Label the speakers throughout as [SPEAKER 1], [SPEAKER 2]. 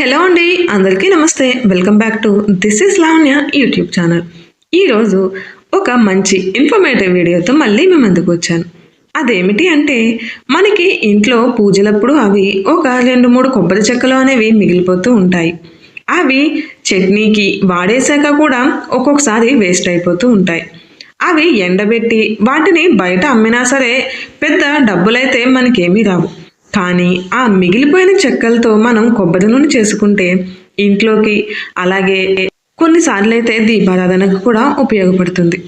[SPEAKER 1] Hello అండి అందరికీ నమస్తే. Welcome back to this is Lavanya YouTube channel ఈరోజు ఒక మంచి ఇన్ఫర్మేటివ్ వీడియోతో మళ్ళీ మేము ముందుకు వచ్చాను. అదేమిటి అంటే మనకి ఇంట్లో పూజలప్పుడు అవి ఒక రెండు మూడు కొబ్బరి చెక్కలు అనేవి మిగిలిపోతూ ఉంటాయి. అవి చట్నీకి వాడేశాక కూడా ఒక్కొక్కసారి వేస్ట్ అయిపోతూ ఉంటాయి. అవి ఎండబెట్టి వాటిని బయట అమ్మినా సరే పెద్ద డబ్బులైతే మనకేమీ రావు. కానీ ఆ మిగిలిపోయిన చెక్కలతో మనం కొబ్బరి నూనె చేసుకుంటే ఇంట్లోకి అలాగే కొన్నిసార్లు అయితే దీపారాధనకు కూడా ఉపయోగపడుతుంది.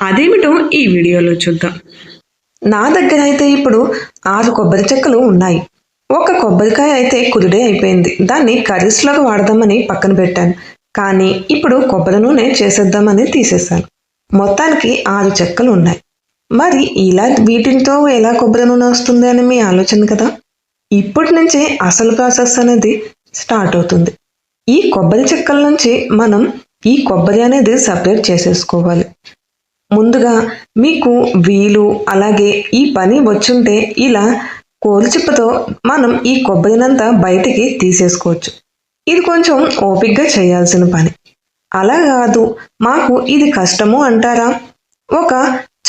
[SPEAKER 1] అదేమిటో ఈ వీడియోలో చూద్దాం. నా దగ్గర అయితే ఇప్పుడు ఆరు కొబ్బరి చెక్కలు ఉన్నాయి. ఒక కొబ్బరికాయ అయితే కుదుడే అయిపోయింది. దాన్ని కర్రీస్లోకి వాడదామని పక్కన పెట్టాను. కానీ ఇప్పుడు కొబ్బరి నూనె చేసేద్దామని తీసేశాను. మొత్తానికి ఆరు చెక్కలు ఉన్నాయి. మరి ఇలా వీటితో ఎలా కొబ్బరి నూనె వస్తుంది అని మీ ఆలోచన కదా? ఇప్పటి నుంచే అసలు ప్రాసెస్ అనేది స్టార్ట్ అవుతుంది. ఈ కొబ్బరి చెక్కల నుంచి మనం ఈ కొబ్బరి అనేది సపరేట్ చేసేసుకోవాలి. ముందుగా మీకు వీలు అలాగే ఈ పని వచ్చుంటే ఇలా కోల్చిప్పతో మనం ఈ కొబ్బరినంతా బయటికి తీసేసుకోవచ్చు. ఇది కొంచెం ఓపిగ్గా చేయాల్సిన పని. అలా కాదు మాకు ఇది కష్టము అంటారా? ఒక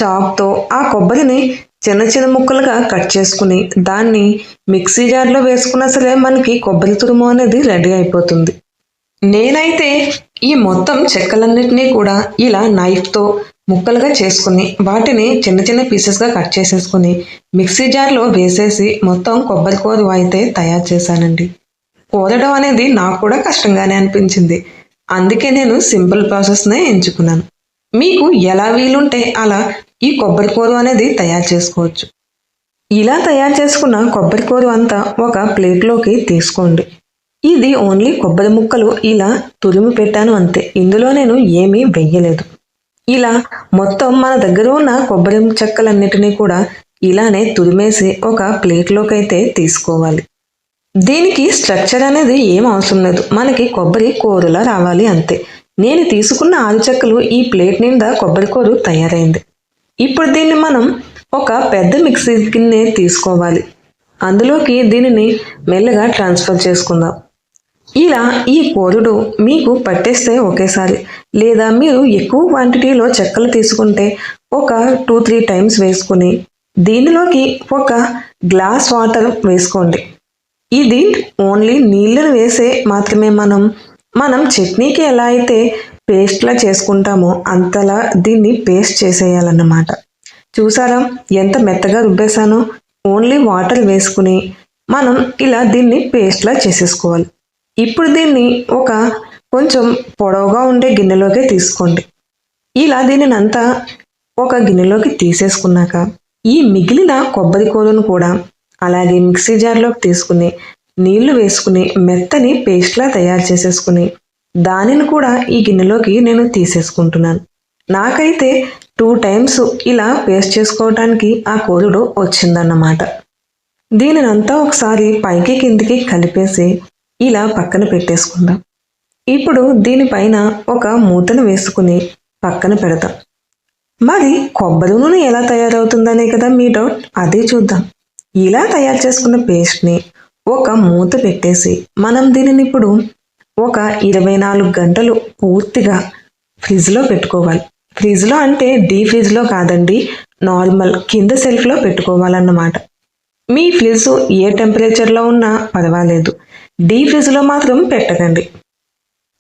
[SPEAKER 1] చాక్తో ఆ కొబ్బరిని చిన్న చిన్న ముక్కలుగా కట్ చేసుకుని దాన్ని మిక్సీ జార్లో వేసుకున్నా సరే మనకి కొబ్బరి తురుము అనేది రెడీ అయిపోతుంది. నేనైతే ఈ మొత్తం చెక్కలన్నిటినీ కూడా ఇలా నైఫ్తో ముక్కలుగా చేసుకుని వాటిని చిన్న చిన్న పీసెస్గా కట్ చేసేసుకుని మిక్సీ జార్లో వేసేసి మొత్తం కొబ్బరి కూర అయితే తయారు చేశానండి. కూరడం అనేది నాకు కూడా కష్టంగానే అనిపించింది. అందుకే నేను సింపుల్ ప్రాసెస్నే ఎంచుకున్నాను. మీకు ఎలా వీలుంటే అలా ఈ కొబ్బరి కూర అనేది తయారు చేసుకోవచ్చు. ఇలా తయారు చేసుకున్న కొబ్బరి కూర అంతా ఒక ప్లేట్లోకి తీసుకోండి. ఇది ఓన్లీ కొబ్బరి ముక్కలు ఇలా తురిమి పెట్టాను అంతే. ఇందులో నేను ఏమీ వెయ్యలేదు. ఇలా మొత్తం మన దగ్గర ఉన్న కొబ్బరి చెక్కలన్నిటినీ కూడా ఇలానే తురిమేసి ఒక ప్లేట్లోకి అయితే తీసుకోవాలి. దీనికి స్ట్రక్చర్ అనేది ఏం అవసరం లేదు. మనకి కొబ్బరి కూరలా రావాలి అంతే. నేను తీసుకున్న ఆరు చెక్కలు ఈ ప్లేట్ నిండా కొబ్బరికూరు తయారైంది. ఇప్పుడు దీన్ని మనం ఒక పెద్ద మిక్సీ గిన్నె తీసుకోవాలి. అందులోకి దీనిని మెల్లగా ట్రాన్స్ఫర్ చేసుకుందాం. ఇలా ఈ కోరుడు మీకు పట్టేస్తే ఒకేసారి లేదా మీరు ఎక్కువ క్వాంటిటీలో చెక్కలు తీసుకుంటే ఒక టూ త్రీ టైమ్స్ వేసుకుని దీనిలోకి ఒక గ్లాస్ వాటర్ వేసుకోండి. ఇది ఓన్లీ నీళ్ళను వేసే మాత్రమే మనం మనం చట్నీకి ఎలా అయితే పేస్ట్లా చేసుకుంటామో అంతలా దీన్ని పేస్ట్ చేసేయాలన్నమాట. చూసారా? ఎంత మెత్తగా రుబ్బేశానో? ఓన్లీ వాటర్ వేసుకుని మనం ఇలా దీన్ని పేస్ట్లా చేసేసుకోవాలి. ఇప్పుడు దీన్ని ఒక కొంచెం పొడవుగా ఉండే గిన్నెలోకి తీసుకోండి. ఇలా దీనిని అంతా ఒక గిన్నెలోకి తీసేసుకున్నాక ఈ మిగిలిన కొబ్బరి కూరను కూడా అలాగే మిక్సీ జార్లోకి తీసుకుని నీళ్ళు వేసుకుని మెత్తని పేస్ట్లా తయారు చేసేసుకుని దానిని కూడా ఈ గిన్నెలోకి నేను తీసేసుకుంటున్నాను. నాకైతే టూ టైమ్స్ ఇలా పేస్ట్ చేసుకోవడానికి ఆ కోరుడు వచ్చిందన్నమాట. దీనినంతా ఒకసారి పైకి కిందికి కలిపేసి ఇలా పక్కన పెట్టేసుకుందాం. ఇప్పుడు దీనిపైన ఒక మూతను వేసుకుని పక్కన పెడతాం మరి కొబ్బరి నూనె ఎలా తయారవుతుందనే కదా మీ డౌట్? అదే చూద్దాం. ఇలా తయారు చేసుకున్న పేస్ట్ని ఒక మూత పెట్టేసి మనం దీనిని ఇప్పుడు ఒక ఇరవై నాలుగు గంటలు పూర్తిగా ఫ్రిడ్జ్లో పెట్టుకోవాలి. ఫ్రిడ్జ్లో అంటే డీ ఫ్రిడ్జ్లో కాదండి నార్మల్ కింద సెల్ఫ్లో పెట్టుకోవాలన్నమాట. మీ ఫ్రిడ్జ్ ఏ టెంపరేచర్లో ఉన్నా పర్వాలేదు. డీ ఫ్రిడ్జ్లో మాత్రం పెట్టకండి.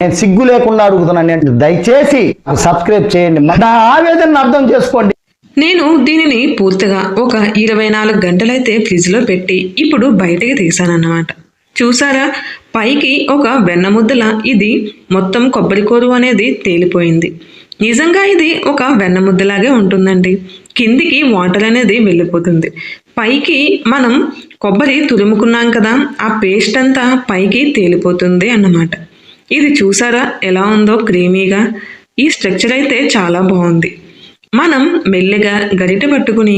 [SPEAKER 2] నేను సిగ్గు లేకుండా అడుగుతున్నాను. దయచేసి సబ్స్క్రైబ్ చేయండి. నా ఆవేదనను అర్థం చేసుకోండి.
[SPEAKER 1] నేను దీనిని పూర్తిగా ఒక ఇరవై నాలుగు గంటలైతే ఫ్రిడ్జ్లో పెట్టి ఇప్పుడు బయటకి తీసానన్నమాట. చూసారా? పైకి ఒక వెన్నముద్దల ఇది మొత్తం కొబ్బరి కూరు అనేది తేలిపోయింది. నిజంగా ఇది ఒక వెన్నముద్దలాగే ఉంటుందండి. కిందికి వాటర్ అనేది వెళ్ళిపోతుంది. పైకి మనం కొబ్బరి తురుముకున్నాం కదా ఆ పేస్ట్ అంతా పైకి తేలిపోతుంది అన్నమాట. ఇది చూసారా ఎలా ఉందో క్రీమీగా? ఈ స్ట్రక్చర్ అయితే చాలా బాగుంది. మనం మెల్లగా గరిటె పట్టుకుని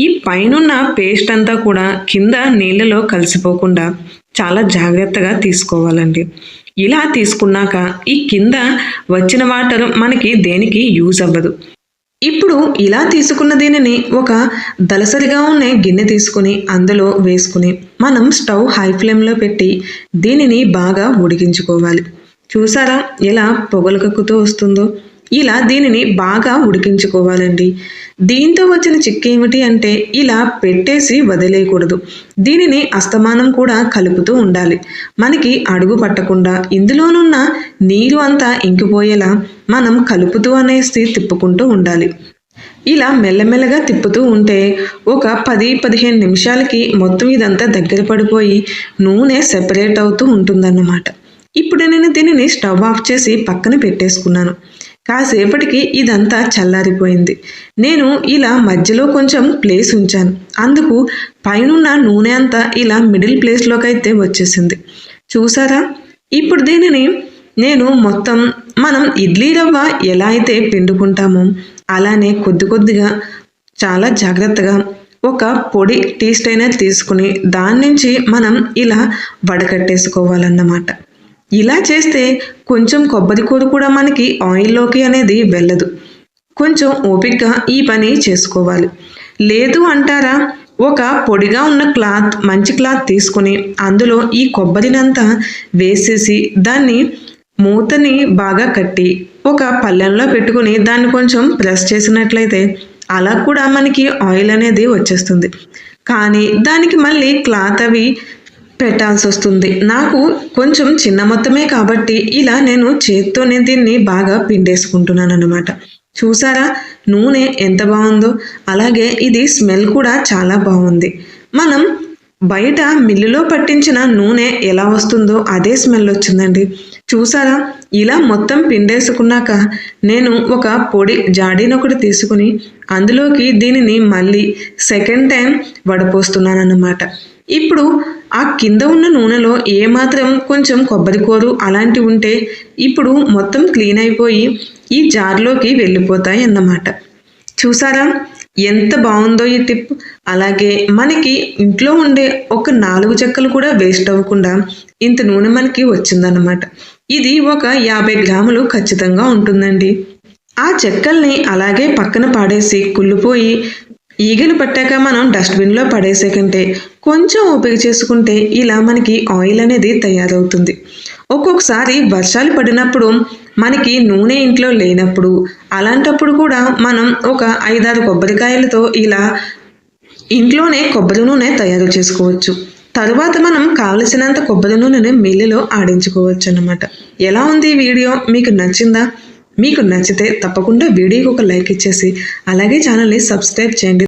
[SPEAKER 1] ఈ పైనున్న పేస్ట్ అంతా కూడా కింద నీళ్ళలో కలిసిపోకుండా చాలా జాగ్రత్తగా తీసుకోవాలండి. ఇలా తీసుకున్నాక ఈ కింద వచ్చిన వాటర్ మనకి దేనికి యూజ్ అవ్వదు. ఇప్పుడు ఇలా తీసుకున్న దీనిని ఒక దలసరిగా ఉన్న గిన్నె తీసుకుని అందులో వేసుకుని మనం స్టవ్ హై ఫ్లేమ్లో పెట్టి దీనిని బాగా ఉడికించుకోవాలి. చూసారా ఎలా పొగలు కక్కుతూ వస్తుందో? ఇలా దీనిని బాగా ఉడికించుకోవాలండి. దీంతో వచ్చిన చిక్కు ఏమిటి అంటే ఇలా పెట్టేసి వదిలేయకూడదు. దీనిని అస్తమానం కూడా కలుపుతూ ఉండాలి. మనకి అడుగు పట్టకుండా ఇందులోనున్న నీరు అంతా ఇంకిపోయేలా మనం కలుపుతూ అనేసి తిప్పుకుంటూ ఉండాలి. ఇలా మెల్లమెల్లగా తిప్పుతూ ఉంటే ఒక పది పదిహేను నిమిషాలకి మొత్తం ఇదంతా దగ్గర పడిపోయి నూనె సెపరేట్ అవుతూ ఉంటుందన్నమాట. ఇప్పుడు నేను దీనిని స్టవ్ ఆఫ్ చేసి పక్కన పెట్టేసుకున్నాను. కాసేపటికి ఇదంతా చల్లారిపోయింది. నేను ఇలా మధ్యలో కొంచెం ప్లేస్ ఉంచాను. అందుకు పైనున్న నూనె అంతా ఇలా మిడిల్ ప్లేస్లోకి అయితే వచ్చేసింది. చూసారా? ఇప్పుడు దీనిని నేను మొత్తం మనం ఇడ్లీ రవ్వ ఎలా అయితే పిండుకుంటామో అలానే కొద్ది కొద్దిగా చాలా జాగ్రత్తగా ఒక పొడి టీ స్టైనర్ తీసుకుని దాని నుంచి మనం ఇలా వడకట్టేసుకోవాలన్నమాట. ఇలా చేస్తే కొంచెం కొబ్బరి కూర కూడా మనకి ఆయిల్లోకి అనేది వెళ్ళదు. కొంచెం ఓపికగా ఈ పని చేసుకోవాలి. లేదు అంటారా? ఒక పొడిగా ఉన్న క్లాత్ మంచి క్లాత్ తీసుకుని అందులో ఈ కొబ్బరినంతా వేసేసి దాన్ని మూతని బాగా కట్టి ఒక పళ్ళెంలో పెట్టుకుని దాన్ని కొంచెం ప్రెస్ చేసినట్లయితే అలా కూడా మనకి ఆయిల్ అనేది వచ్చేస్తుంది. కానీ దానికి మళ్ళీ క్లాత్ అవి పెట్టాల్సి వస్తుంది నాకు కొంచెం చిన్న మొత్తమే కాబట్టి ఇలా నేను చేత్తోనే దీన్ని బాగా పిండేసుకుంటున్నాను అనమాట చూసారా? నూనె ఎంత బాగుందో. అలాగే ఇది స్మెల్ కూడా చాలా బాగుంది. మనం బయట మిల్లులో పట్టించిన నూనె ఎలా వస్తుందో అదే స్మెల్ వచ్చిందండి. చూసారా? ఇలా మొత్తం పిండేసుకున్నాక నేను ఒక పొడి జాడీని ఒకటి తీసుకుని అందులోకి దీనిని మళ్ళీ సెకండ్ టైం వడపోస్తున్నాను అన్నమాట ఇప్పుడు ఆ కింద ఉన్న నూనెలో ఏమాత్రం కొంచెం కొబ్బరి కూరు అలాంటివి ఉంటే ఇప్పుడు మొత్తం క్లీన్ అయిపోయి ఈ జార్లోకి వెళ్ళిపోతాయి అన్నమాట. చూసారా? ఎంత బాగుందో ఈ టిప్. అలాగే మనకి ఇంట్లో ఉండే ఒక నాలుగు చెక్కలు కూడా వేస్ట్ అవ్వకుండా ఇంత నూనె మనకి వచ్చిందన్నమాట. ఇది ఒక యాభై గ్రాములు ఖచ్చితంగా ఉంటుందండి. ఆ చెక్కల్ని అలాగే పక్కన పాడేసి కుళ్ళిపోయి ఈగలు పట్టాక మనం డస్ట్బిన్లో పడేసే కంటే కొంచెం ఓపిక చేసుకుంటే ఇలా మనకి ఆయిల్ అనేది తయారవుతుంది. ఒక్కొక్కసారి వర్షాలు పడినప్పుడు మనకి నూనె ఇంట్లో లేనప్పుడు అలాంటప్పుడు కూడా మనం ఒక ఐదారు కొబ్బరికాయలతో ఇలా ఇంట్లోనే కొబ్బరి నూనె తయారు చేసుకోవచ్చు. తరువాత మనం కావలసినంత కొబ్బరి నూనెను మిల్లులో ఆడించుకోవచ్చు అన్నమాట ఎలా ఉంది ఈ వీడియో? మీకు నచ్చిందా? మీకు నచ్చితే తప్పకుండా వీడియోకి ఒక లైక్ ఇచ్చేసి అలాగే ఛానల్ని సబ్స్క్రైబ్ చేయండి.